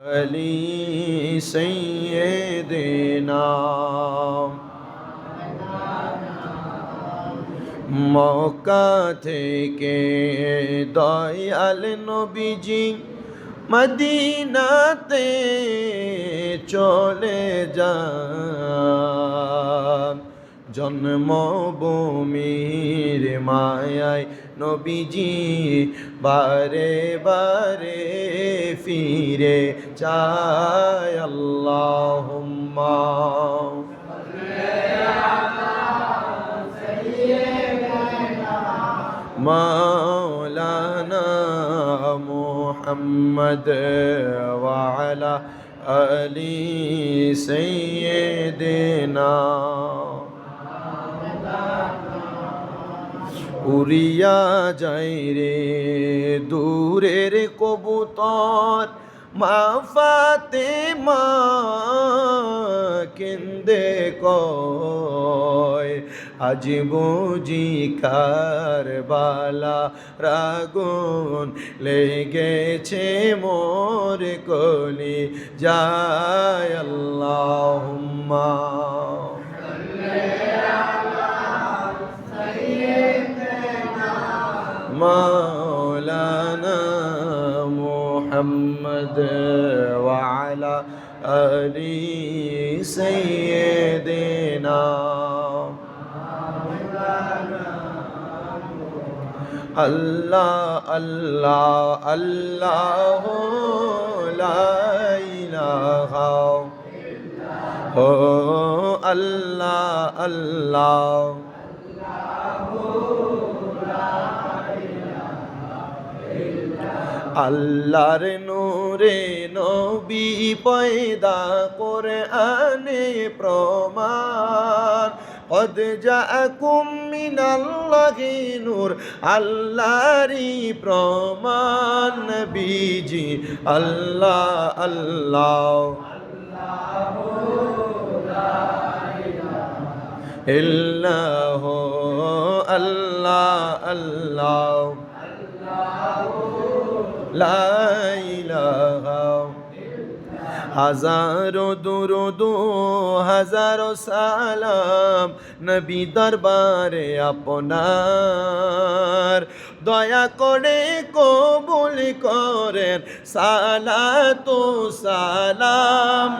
علي سيدنا মক্কা থেকে দয়াল নবীজি মদিনাতে চলে যান জন্মভূমির মায়ায় নবীজি বারে বারে ফিরে চায় আল্লাহুম্মা مولانا محمد وعلى آل سيدنا উড়িয়া যাই রে দূরের কবুতর। মা ফাতে মা কেন্দে কয়, আজ বুঝি কারবালা রাগুন লেগেছে মোর কলি যায় আল্লাহুম্মা مولانا محمد وعلى آل سيدنا الله الله الله لا إله هو الله الله. আল্লাহর নূরে নবী পয়দা করে আনে প্রমাণ قد جاءكم من الله নূর আল্লাহরই প্রমাণ নবীজি আল্লাহ আল্লাহ ইল্লাহ আল্লাহ আল্লাহ লাইলাহা হাজারো দুরুদ হাজারো সালাম নবী দরবারে আপনার। দয়া করে কবুল করেন সালা তো সালাম।